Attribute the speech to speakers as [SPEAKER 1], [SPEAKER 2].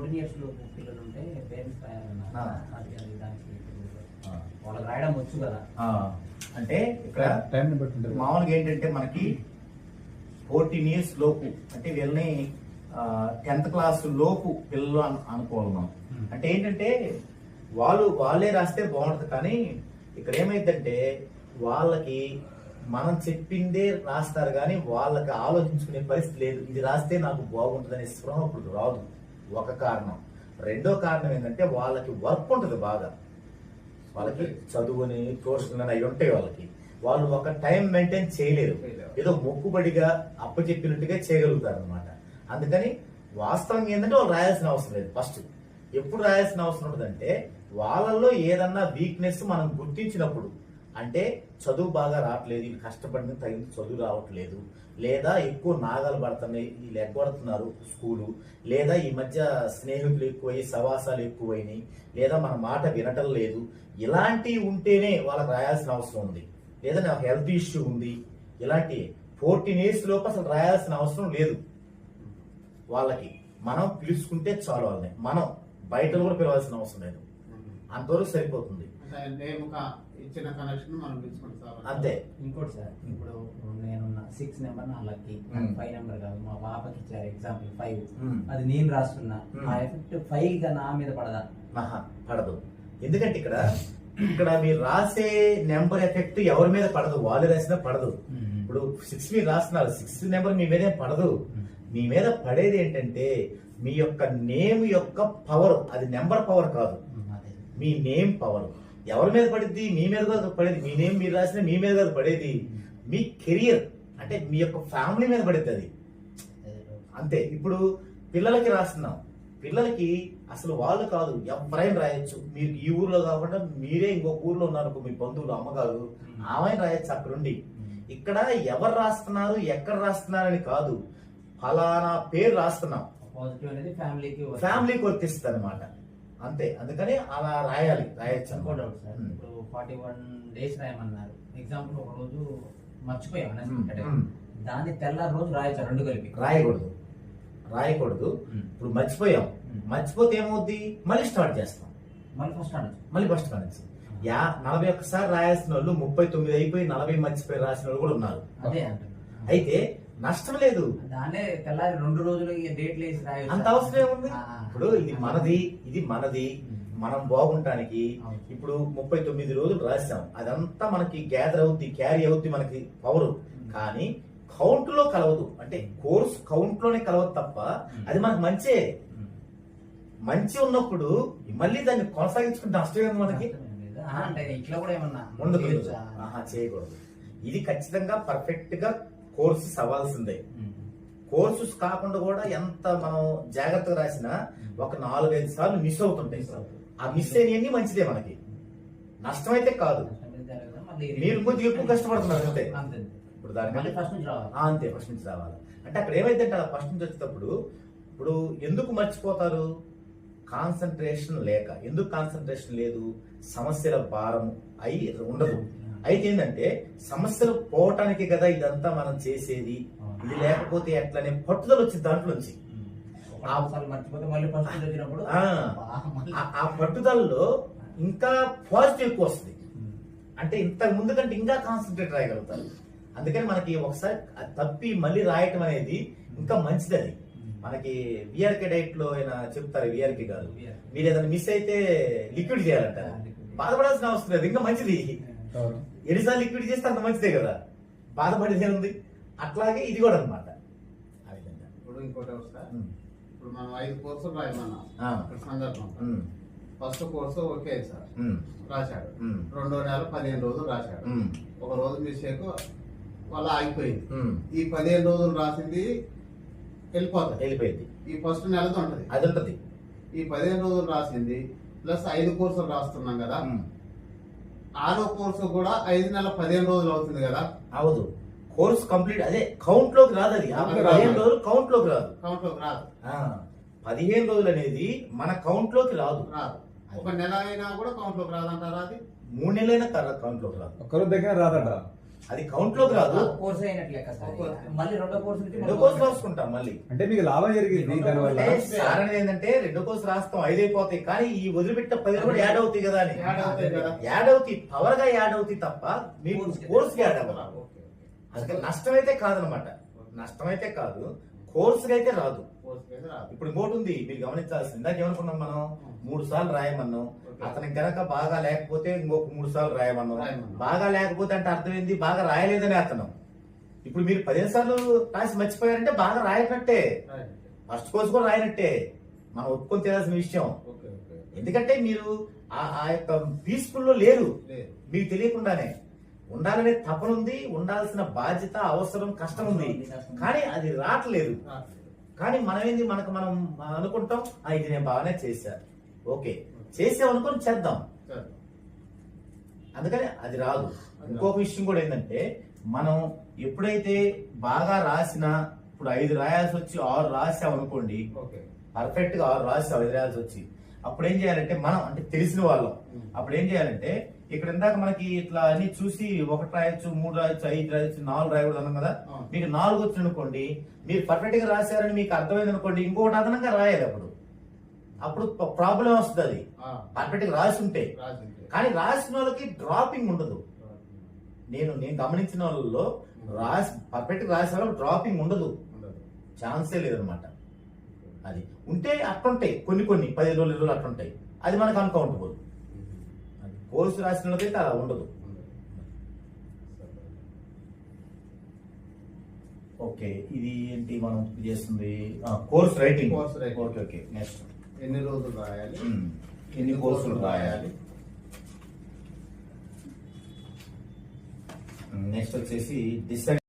[SPEAKER 1] Fourteen ఇయర్స్లో పిల్లలు ఉంటే పేరెంట్స్. వాళ్ళకి రాయడం వచ్చు కదా.
[SPEAKER 2] ఆ, అంటే ఇక్కడ
[SPEAKER 3] టైం బట్టి
[SPEAKER 2] మామూలుగా ఏంటంటే మనకి ఫోర్టీన్ ఇయర్స్ లోపు అంటే వీళ్ళని టెన్త్ క్లాస్ లోపు పిల్లలు అను- అనుకోవాలి మనం. అంటే ఏంటంటే వాళ్ళు వాళ్ళే రాస్తే బాగుంటుంది. కానీ ఇక్కడ ఏమైందంటే వాళ్ళకి మనం చెప్పిందే రాస్తారు. కానీ వాళ్ళకి ఆలోచించుకునే పరిస్థితి లేదు. ఇది రాస్తే నాకు బాగుంటుంది అనే స్పృహ ఇప్పుడు రాదు. ఒక కారణం. రెండో కారణం ఏంటంటే వాళ్ళకి వర్క్ ఉంటుంది బాగా. వాళ్ళకి చదువుని ట్యూషన్ అవి ఉంటాయి వాళ్ళకి. వాళ్ళు ఒక టైం మెయింటైన్ చేయలేరు. ఏదో మొక్కుబడిగా అప్పచెప్పినట్టుగా చేయగలుగుతారు అనమాట అందుకని వాస్తవంగా ఏంటంటే వాళ్ళు రాయాల్సిన అవసరం లేదు. ఫస్ట్ ఎప్పుడు రాయాల్సిన అవసరం ఉంటుందంటే వాళ్ళల్లో ఏదన్నా వీక్నెస్ మనం గుర్తించినప్పుడు అంటే చదువు బాగా రావట్లేదు వీళ్ళు కష్టపడిన తగిన చదువు రావట్లేదు. లేదా ఎక్కువ నాగాలు పడుతున్నాయి వీళ్ళు ఎగ్గొడుతున్నారు స్కూలు. లేదా ఈ మధ్య స్నేహితులు ఎక్కువై సవాసాలు ఎక్కువైనాయి. లేదా మన మాట వినటం లేదు. ఇలాంటివి ఉంటేనే వాళ్ళకి రాయాల్సిన అవసరం ఉంది. లేదా నాకు హెల్త్ ఇష్యూ ఉంది. ఇలాంటి ఫోర్టీన్ ఇయర్స్ లోపు అసలు రాయాల్సిన అవసరం లేదు. వాళ్ళకి మనం పిలుచుకుంటే చాలు వాళ్ళని. మనం బయట కూడా పిలవాల్సిన అవసరం లేదు. అంతవరకు సరిపోతుంది.
[SPEAKER 4] కా- ఇచ్చిన కనెక్షన్ మనం తీసుకుంటాం
[SPEAKER 2] అంతే.
[SPEAKER 1] ఇంకోటి సార్ ఇప్పుడు నేను సిక్స్ నెంబర్ నా లక్కీ. ఫైవ్ నెంబర్ కాదు. మా పాపకి ఇచ్చారు ఎగ్జాంపుల్ ఫైవ్. అది నేను రాస్తున్నా. ఆ ఎఫెక్ట్ ఫైవ్గా నా మీద పడదా?
[SPEAKER 2] ఆహా పడదు. ఎందుకంటే ఇక్కడ ఇక్కడ మీరు రాసే నెంబర్ ఎఫెక్ట్ ఎవరి మీద పడదు? వాళ్ళు రాసినా పడదు. ఇప్పుడు సిక్స్ మీరు రాస్తున్నారు. సిక్స్ నెంబర్ మీ మీదే పడదు. మీ మీద పడేది ఏంటంటే మీ యొక్క నేమ్ యొక్క పవర్ అది నెంబర్ పవర్ కాదు. మీ నేమ్ పవర్ ఎవరి మీద పడిద్ది? మీ మీద కాదు పడేది. మీ నేమ్ మీరు రాసిన మీ మీద కాదు పడేది. మీ కెరియర్ అంటే మీ యొక్క ఫ్యామిలీ మీద పడిద్ది అది. అంతే. ఇప్పుడు పిల్లలకి రాస్తున్నాం. పిల్లలకి అసలు వాళ్ళు కాదు ఎవరైనా రాయొచ్చు. మీరు ఈ ఊర్లో కాకుండా మీరే ఇంకొక ఊర్లో ఉన్నారు మీ బంధువులు అమ్మగారు. ఆమె రాయొచ్చు అక్కడుండి ఇక్కడ ఎవరు రాస్తున్నారు ఎక్కడ రాస్తున్నారని కాదు. ఫలానా పేరు రాస్తున్నాం.
[SPEAKER 1] పాజిటివ్ అనేది ఫ్యామిలీకి
[SPEAKER 2] ఫ్యామిలీకి వర్తిస్తుంది. అనమాట అంతే. అందుకని అలా రాయాలి. రాయొచ్చు
[SPEAKER 1] ఇంకో. Doubt sir. ఇప్పుడు ఫార్టీ వన్ డేస్ రాయమన్నారు. ఎగ్జాంపుల్ ఒక రోజు మర్చిపోయాం. దాన్ని తెల్లారి రోజు రాయొచ్చు రెండు కలిపి.
[SPEAKER 2] రాయకూడదు. రాయకూడదు. ఇప్పుడు మర్చిపోయాం. మర్చిపోతే ఏమవుద్ది? మళ్ళీ స్టార్ట్ చేస్తాం.
[SPEAKER 1] మళ్ళీ ఫస్ట్
[SPEAKER 2] మళ్ళీ ఫస్ట్ కానించి యా నలభై ఒక్కసారి రాయాల్సిన వాళ్ళు ముప్పై తొమ్మిది అయిపోయి నలభై మర్చిపోయి రాసిన వాళ్ళు కూడా ఉన్నారు.
[SPEAKER 1] అదే
[SPEAKER 2] అయితే నష్టం లేదు.
[SPEAKER 1] దాన్నే తెల్లారి రెండు రోజులు డేట్లు వేసి రాయొచ్చు.
[SPEAKER 2] అంత అవసరం ఏముంది. ఇప్పుడు ఇది మనది ఇది మనది మనం బాగుంటానికి. ఇప్పుడు ముప్పై తొమ్మిది రోజులు రాసాం అదంతా మనకి గ్యాదర్ అవుద్ది క్యారీ అవుద్ది మనకి పవర్ కానీ కౌంట్లో కలవదు. అంటే కోర్స్ కౌంట్లోనే కలవదు తప్ప అది మనకు మంచే. మంచి ఉన్నప్పుడు మళ్ళీ దాన్ని కొనసాగించుకుంటే నష్టం మనకి?
[SPEAKER 1] అంటే ఇట్లా కూడా ఏమన్నా
[SPEAKER 2] చేయకూడదు. ఇది ఖచ్చితంగా పర్ఫెక్ట్గా కోర్సెస్ అవ్వాల్సిందే. కోర్సెస్ కాకుండా కూడా ఎంత మనం జాగ్రత్తగా రాసినా ఒక నాలుగైదు సార్లు మిస్ అవుతుంటాయి. ఆ మిస్ అయినవన్నీ మంచిదే మనకి. నష్టం అయితే కాదు. మీరు కొంచెం ఎక్కువ కష్టపడుతున్నారు అంతే. ఇప్పుడు దానికంటే
[SPEAKER 1] ఫస్ట్ నుంచి రావాలి.
[SPEAKER 2] అంతే ఫస్ట్ నుంచి రావాలి. అంటే అక్కడ ఏమైందంటే ఫస్ట్ నుంచి వచ్చేటప్పుడు ఇప్పుడు ఎందుకు మర్చిపోతారు? కాన్సన్ట్రేషన్ లేక. ఎందుకు కాన్సన్ట్రేషన్ లేదు? సమస్యల భారం అయి ఉండదు. అయితే ఏంటంటే సమస్యలు పోవటానికి కదా ఇదంతా మనం చేసేది? ఇది లేకపోతే ఎట్లనే పట్టుదల వచ్చింది దాంట్లోంచి. ఆ. పట్టుదలలో ఇంకా పాజిటివ్ ఎక్కువ వస్తుంది. అంటే ఇంతకు ముందు కంటే ఇంకా కాన్సన్ట్రేట్ రాయగలుగుతారు. అందుకని మనకి ఒకసారి తప్పి మళ్ళీ రాయటం అనేది ఇంకా మంచిది అది. మనకి విఆర్కే డైట్లో ఆయన చెప్తారు విఆర్కే గారు. మీరు ఏదైనా మిస్ అయితే లిక్విడ్ చేయాలంటారు. బాధపడాల్సిన అవసరం లేదు. ఇంకా మంచిది. ఎన్నిసార్లు లిక్విడ్ చేస్తే అంత మంచిదే కదా బాధపడేదే ఉంది అట్లాగే ఇది కూడా అనమాట ఆ విధంగా
[SPEAKER 4] ఇప్పుడు ఇంకోటి వస్తా. ఇప్పుడు మనం ఐదు కోర్సులు రాయమన్నాం. ఇక్కడ సందర్భం. First course okay sir. రాశాడు. రెండో నెల పదిహేను రోజులు రాశాడు. ఒక రోజు మిస్టేక్ వల్ల ఆగిపోయింది. ఈ పదిహేను రోజులు రాసింది వెళ్ళిపోతుంది
[SPEAKER 2] వెళ్ళిపోయింది
[SPEAKER 4] ఈ ఫస్ట్ నెలతో ఉంటది
[SPEAKER 2] అది ఉంటది
[SPEAKER 4] ఈ పదిహేను రోజులు రాసింది ప్లస్ ఐదు కోర్సులు రాస్తున్నాం కదా. ఆరో కోర్సు కూడా ఐదు నెలల పదిహేను రోజులు అవుతుంది కదా?
[SPEAKER 2] అవదు. కోర్స్ కంప్లీట్ అదే కౌంట్లోకి రాదు అది. పదిహేను. రోజులు కౌంట్లోకి రాదు.
[SPEAKER 4] కౌంట్లోకి రాదు.
[SPEAKER 2] ఆ, పదిహేను రోజులు అనేది మన కౌంట్లోకి రాదు.
[SPEAKER 4] రాదు ఒక నెల అయినా కూడా కౌంట్లోకి రాదంటారా అది?
[SPEAKER 2] మూడు నెలలైనా కౌంట్లోకి రాదు.
[SPEAKER 3] ఒక్కరోజు దగ్గర రాదట
[SPEAKER 2] అది కౌంట్లోకి రాదు.
[SPEAKER 1] కోర్స్ అయినట్లు లెక్క సార్.
[SPEAKER 4] ఒక-
[SPEAKER 1] మళ్ళీ రెండో కోర్స్
[SPEAKER 2] రెండో కోర్సు రాసుకుంటాం మళ్ళీ.
[SPEAKER 3] అంటే మీకు లాభం జరిగింది దానివల్ల.
[SPEAKER 2] అనేది ఏంటంటే రెండో కోర్సు రాస్తాం ఐదు అయిపోతాయి కానీ ఈ వదిలిపెట్టిన పది కూడా యాడ్ అవుతాయి కదా అని.
[SPEAKER 4] యాడ్ అవుతాయి కదా.
[SPEAKER 2] యాడ్ అవుతాయి పవర్గా యాడ్ అవుతాయి తప్ప మీకు
[SPEAKER 1] కోర్సుకి
[SPEAKER 2] కోర్స్ యాడ్
[SPEAKER 4] ఓకే.
[SPEAKER 2] అందుకని నష్టం అయితే కాదనమాట. నష్టం అయితే కాదు కోర్సుకి అయితే రాదు. ఇప్పుడు ఇంకోటి ఉంది మీరు గమనించాల్సింది ఇందాక ఏమనుకున్నాం మనం? మూడు సార్లు రాయమన్నాం. అతనికి గనక బాగా లేకపోతే ఇంకొక మూడు సార్లు రాయమన్నాం. బాగా లేకపోతే అంటే అర్థం ఏంది బాగా రాయలేదని అతను ఇప్పుడు మీరు పదిహేను సార్లు రాసి మర్చిపోయారంటే బాగా రాయనట్టే. ఫస్ట్ కోర్స్ కూడా రాయనట్టే. మనం ఒప్పుకొని తెలియాల్సిన విషయం. ఎందుకంటే మీరు ఆ- ఆ యొక్క పీస్ఫుల్లో లేరు.
[SPEAKER 4] లేదు.
[SPEAKER 2] మీకు తెలియకుండానే. ఉండాలనే తపన ఉంది ఉండాల్సిన బాధ్యత అవసరం కష్టం ఉంది. కానీ అది రావట్లేదు. కానీ మనం ఏంది మనకు మనం అనుకుంటాం "ఆ, ఇది నేను బాగానే చేశా. ఓకే. చేసాం అనుకొని చేద్దాం. అందుకని అది రాదు. ఇంకొక విషయం కూడా ఏంటంటే మనం ఎప్పుడైతే బాగా రాసిన ఇప్పుడు ఐదు రాయాల్సి వచ్చి ఆరు రాసాం అనుకోండి
[SPEAKER 4] ఓకే.
[SPEAKER 2] పర్ఫెక్ట్గా ఆరు రాసాం ఐదు రాయాల్సి వచ్చి అప్పుడు ఏం చేయాలంటే మనం అంటే తెలిసిన వాళ్ళం. అప్పుడు ఏం చేయాలంటే ఇక్కడ ఇందాక మనకి ఇట్లా అన్ని చూసి ఒకటి రాయొచ్చు మూడు రాయొచ్చు ఐదు రాయొచ్చు నాలుగు రాయకూడదు అన్నాం కదా. మీకు నాలుగు వచ్చింది అనుకోండి మీరు పర్ఫెక్ట్గా రాశారని మీకు అర్థమైంది అనుకోండి ఇంకొకటి అదనంగా రాయాలి అప్పుడు. అప్పుడు ప్రాబ్లం వస్తుంది అది. పర్ఫెక్ట్గా రాసి ఉంటే. కానీ రాసిన వాళ్ళకి డ్రాపింగ్ ఉండదు. నేను నేను గమనించిన వాళ్ళలో రాసి పర్ఫెక్ట్గా రాసిన వాళ్ళకి డ్రాపింగ్ ఉండదు. ఛాన్సే లేదనమాట అది. ఉంటే అట్లుంటాయి కొన్ని కొన్ని పది రోజులు ఇరవై రోజులు అట్లుంటాయి. అది మనకు అన్కౌంటబుల్ అది కోర్సు రాసిన వాళ్ళకైతే అలా ఉండదు. ఓకే ఇది ఏంటి మనం చేస్తుంది? Course writing.
[SPEAKER 4] writing.
[SPEAKER 2] Okay okay next.
[SPEAKER 4] ఎన్ని రోజులు రాయాలి?
[SPEAKER 2] ఎన్ని కోర్సులు రాయాలి? నెక్స్ట్ వచ్చేసి డిసైడ్